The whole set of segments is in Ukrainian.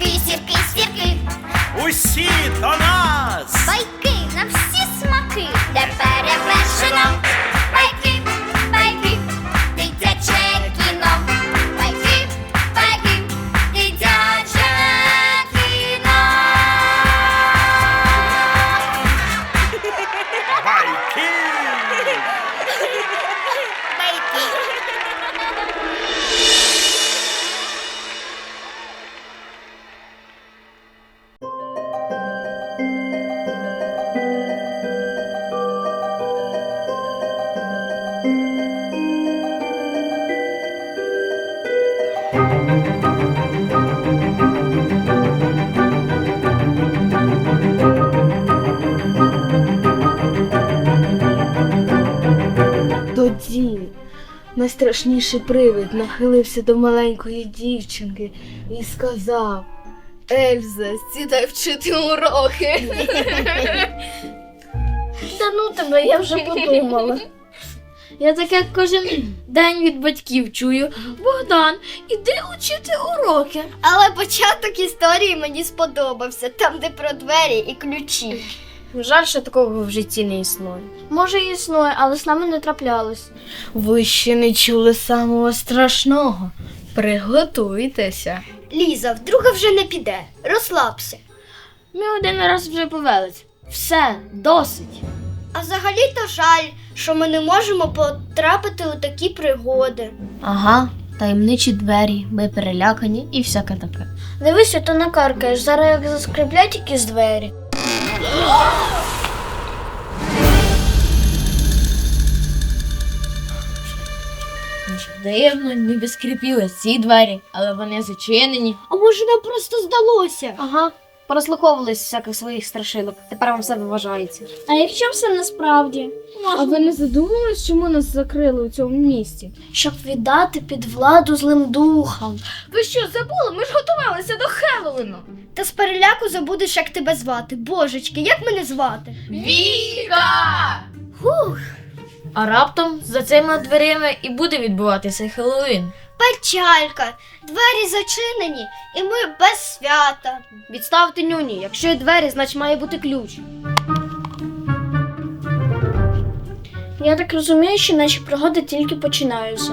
сірки, сірки, сірки. Усі до нас! Тоді найстрашніший привид нахилився до маленької дівчинки і сказав Ельза, сідай вчити уроки. Та ну тебе, я вже подумала. Я таке кожен день від батьків чую. Богдан, іди учити уроки. Але початок історії мені сподобався, там, де про двері і ключі. Жаль, що такого в житті не існує. Може, і існує, але з нами не траплялось. Ви ще не чули самого страшного. Приготуйтеся. Ліза, вдруге вже не піде. Розслабся. Ми один раз вже повелись. Все, досить. А взагалі-то жаль, що ми не можемо потрапити у такі пригоди. Ага, таємничі двері, ми перелякані і всяке таке. Дивись, то накаркаєш, зараз як заскриблять якісь двері. Дивно, ніби скріпіли ці двері, але вони зачинені. А може нам просто здалося? Ага, прослуховувались всяких своїх страшилок. Тепер вам все вважається. А якщо все насправді? А ви не задумувались, чому нас закрили у цьому місті? Щоб віддати під владу злим духам. Ви що, забули? Ми ж готувалися до Хеллоуіну. Та з переляку забудеш, як тебе звати. Божечки, як мене звати? Віка! Хух, А раптом за цими дверима і буде відбуватися Хеллоуін. Печалька. Двері зачинені, і ми без свята. Відставте нюні, якщо є двері, значить має бути ключ. Я так розумію, що наші пригоди тільки починаються.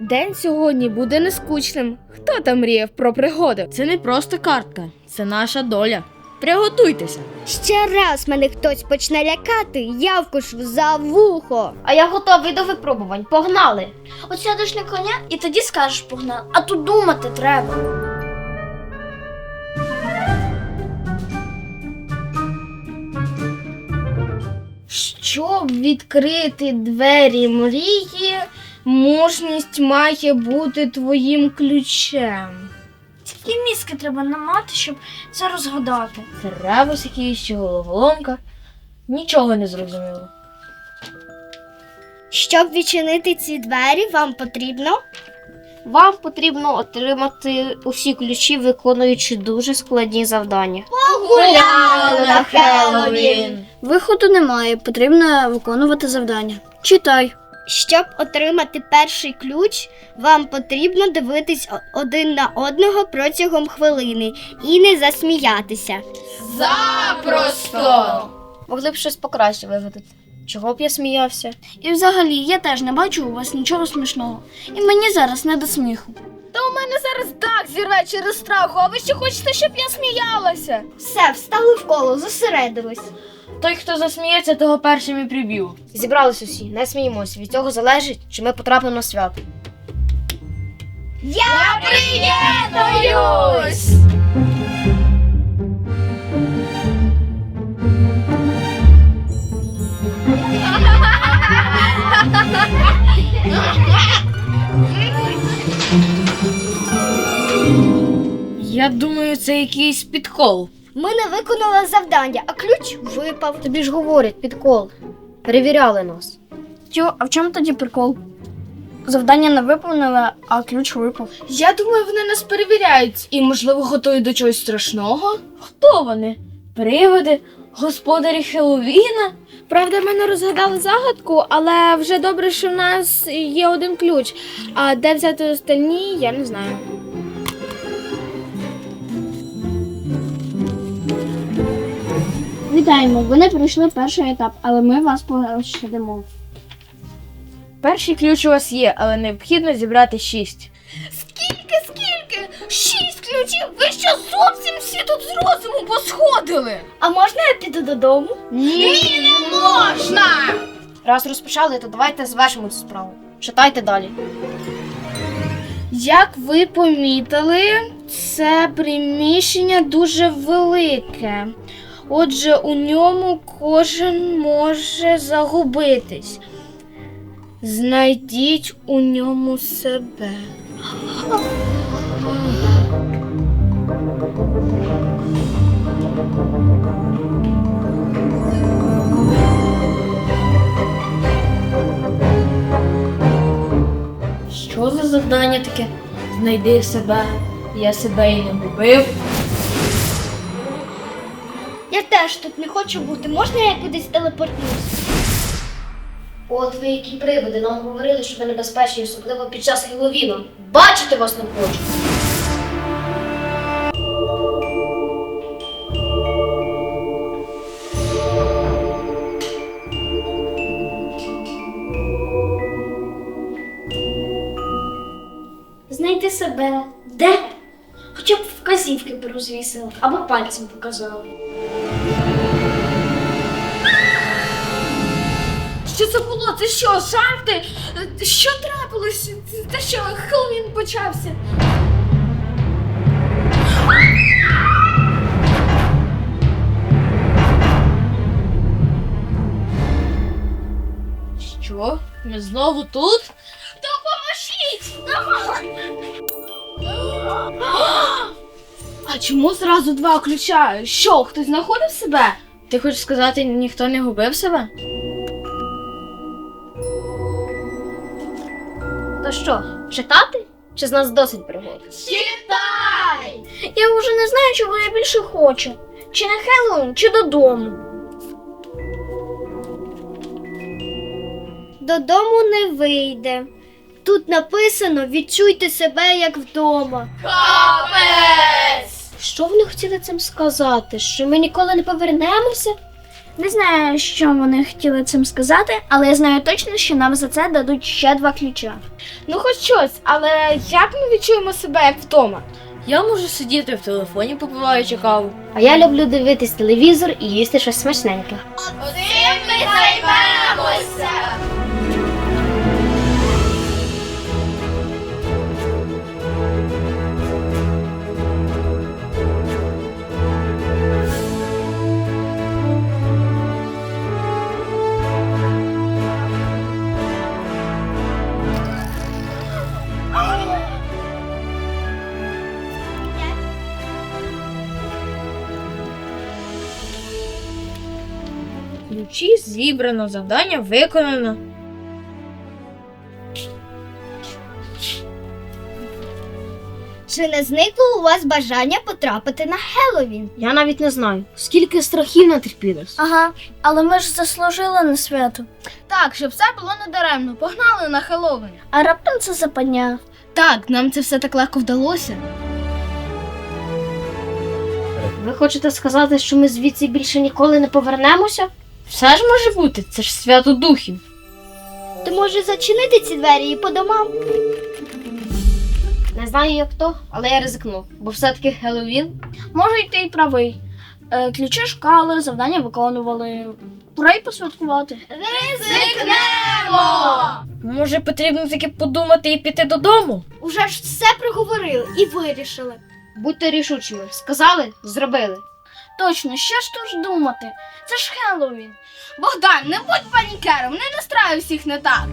День сьогодні буде нескучним. Хто там мріяв про пригоди? Це не просто картка, це наша доля. Приготуйтеся. Ще раз мене хтось почне лякати, я вкушу за вухо. А я готовий до випробувань. Погнали! От сядеш на коня і тоді скажеш погнали. А тут думати треба. Щоб відкрити двері мрії, мужність має бути твоїм ключем. Тільки мізки треба намати, щоб це розгадати. Треба якийсь чи головоломка. Нічого не зрозуміло. Щоб відчинити ці двері, вам потрібно. Вам потрібно отримати усі ключі, виконуючи дуже складні завдання. Гуляли на Хеллоуін. Виходу немає, потрібно виконувати завдання. Читай. Щоб отримати перший ключ, вам потрібно дивитись один на одного протягом хвилини і не засміятися. Запросто! Могли б щось покраще вигадати. Чого б я сміявся? І взагалі я теж не бачу у вас нічого смішного. І мені зараз не до сміху. Та у мене зараз дах зірве через страху, а ви ще хочете, щоб я сміялася? Все, встали в коло, зосередились. Той, хто засміється, того першим і приб'ю. Зібрались усі, не сміємося. Від цього залежить, чи ми потрапимо на свято. Я Приєднуюсь! Я думаю, це якийсь підкол. Ми не виконали завдання, а ключ випав. Тобі ж говорять, підкол. Перевіряли нас. Тьо, а в чому тоді прикол? Завдання не виповнили, а ключ випав. Я думаю, вони нас перевіряють і, можливо, готують до чогось страшного. Хто вони? Привиди? Господарі Хеллоуіна? Правда, ми не розгадали загадку, але вже добре, що в нас є один ключ. А де взяти остальні, я не знаю. Вітаємо, ви не пройшли перший етап, але ми вас пощадимо. Перший ключ у вас є, але необхідно зібрати шість. Скільки, скільки? Шість ключів? Ви що зовсім всі тут з розуму посходили? А можна я піду додому? Ні, не можна! Раз розпочали, то давайте звершимо цю справу. Читайте далі. Як ви помітили, це приміщення дуже велике. Отже, у ньому кожен може загубитись. Знайдіть у ньому себе. Що за завдання таке? Знайди себе. Я себе і не губив. Я теж тут не хочу бути. Можна я кудись телепортнусь? От ви які приводи, нам говорили, що ви небезпечні, особливо під час Хеллоуіну. Бачити вас не хочу. Знайти себе. Де? Вказівки б розвісили або пальцем показали. Що це було? Це що, жарти? Що трапилось? Це що, Хеллоуін почався? Що? Ми знову тут? А чому зразу два ключа? Що, хтось знаходив себе? Ти хочеш сказати, ніхто не губив себе? То що, читати? Чи з нас досить пригод? Я вже не знаю, чого я більше хочу. Чи на Хеллоуін, чи додому. Додому не вийде. Тут написано відчуйте себе як вдома. Що вони хотіли цим сказати? Що ми ніколи не повернемося? Не знаю, що вони хотіли цим сказати, але я знаю точно, що нам за це дадуть ще два ключа. Ну, хоч щось, але як ми відчуємо себе як вдома? Я можу сидіти в телефоні, попиваючи каву. А я люблю дивитись телевізор і їсти щось смачненьке. Ключі зібрано, завдання виконано. Чи не зникло у вас бажання потрапити на Хеллоуін? Я навіть не знаю, скільки страхів натерпілись. Ага, але ми ж заслужили на свято. Так, щоб все було недаремно. Погнали на Хеллоуін. А раптом це западня. Так, нам це все так легко вдалося. Ви хочете сказати, що ми звідси більше ніколи не повернемося? Все ж може бути, це ж свято духів. Ти можеш зачинити ці двері і по домам. Не знаю як то, але я ризикну, бо все-таки Хеллоуін. Може, й ти й правий. Е, ключі шукали, завдання виконували. Пора й посвяткувати. Може, потрібно таки подумати і піти додому? Уже ж все проговорили і вирішили. Будьте рішучими. Сказали, зробили. Точно, що ж тут думати? Це ж Хеллоуін. Богдан, не будь панікером, не настраю всіх не так.